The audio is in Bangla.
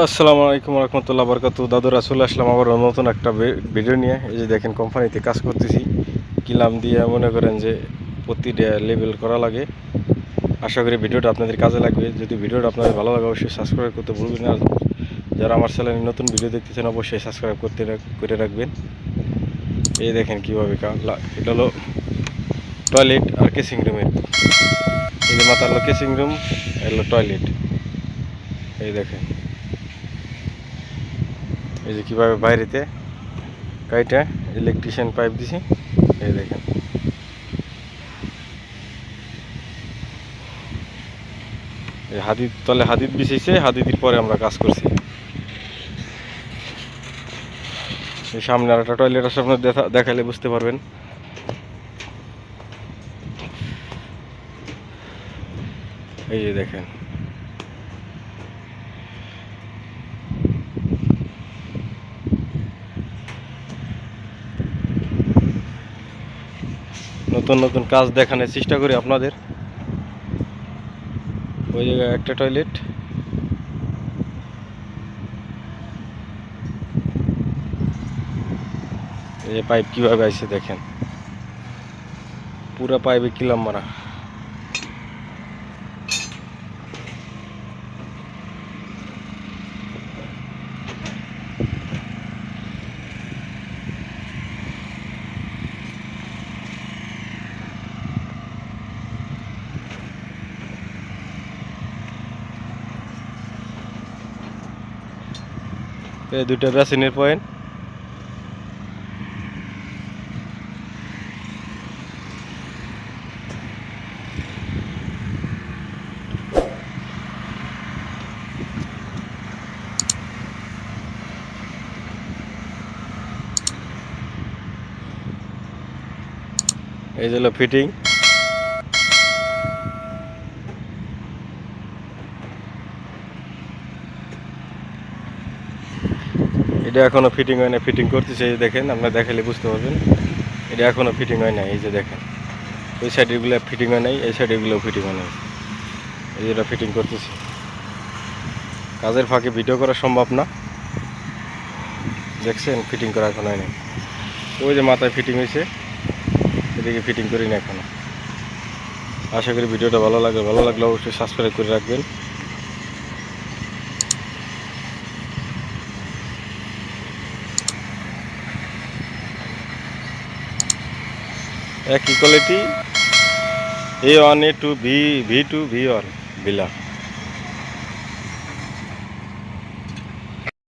আসসালামু আলাইকুম রহমতুল্লাহ বরকাত দাদুরা, চলে আসলাম আবার নতুন একটা ভিডিও নিয়ে। এই যে দেখেন কোম্পানিতে কাজ করতেছি। কিলাম দিয়ে মনে করেন যে প্রতিটা লেবেল করা লাগে। আশা করি ভিডিওটা আপনাদের কাজে লাগবে। যদি ভিডিওটা আপনাদের ভালো লাগে, অবশ্যই সাবস্ক্রাইব করতে ভুলবেন আর যারা আমার চ্যানেলে নতুন ভিডিও দেখতেছেন, অবশ্যই সাবস্ক্রাইব করতে করে রাখবেন। এই দেখেন কীভাবে এটা হলো টয়লেট আর কেসিং রুমের এই যে মাথার হলো কেসিং রুম হলো টয়লেট এই দেখেন। এই যে কীভাবে বাইরেতে কাইটা ইলেকট্রিশিয়ান পাইপ দিছি, এই দেখেন। এই হাদিদ তলে হাদিদ বিছাইছে, হাদিদির পরে আমরা কাজ করছি। এই সামনে আর একটা টয়লেট আছে, আপনার দেখা দেখালে বুঝতে পারবেন। এই যে দেখেন। নতুন নতুন কাজ দেখানোর চেষ্টা করি আপনাদের। ওই জায়গায় একটা টয়লেট এই পাইপ কীভাবে আইছে দেখেন। পুরা পাইপে কিলাম মারা। দুইটা বেসিনের পয়েন্ট এই যে হলো ফিটিং এটা এখনও ফিটিং হয় না ফিটিং করতেছে, এই যে দেখেন আপনারা দেখালে বুঝতে পারবেন। এটা এখনও ফিটিং হয় না এই যে দেখেন। ওই সাইডেরগুলো ফিটিং হয় নাই, এই সাইডেরগুলো ফিটিং হয় নাই। এই যেটা ফিটিং করতেছি। কাজের ফাঁকে ভিডিও করা সম্ভব না। দেখছেন ফিটিং করা এখন হয় নাই। ওই যে মাথায় ফিটিং হয়েছে এদিকে ফিটিং করি না এখনও। আশা করি ভিডিওটা ভালো লাগবে ভালো লাগলে অবশ্যই সাবস্ক্রাইব করে রাখবেন। একই quality A one A two V V two V one বিলা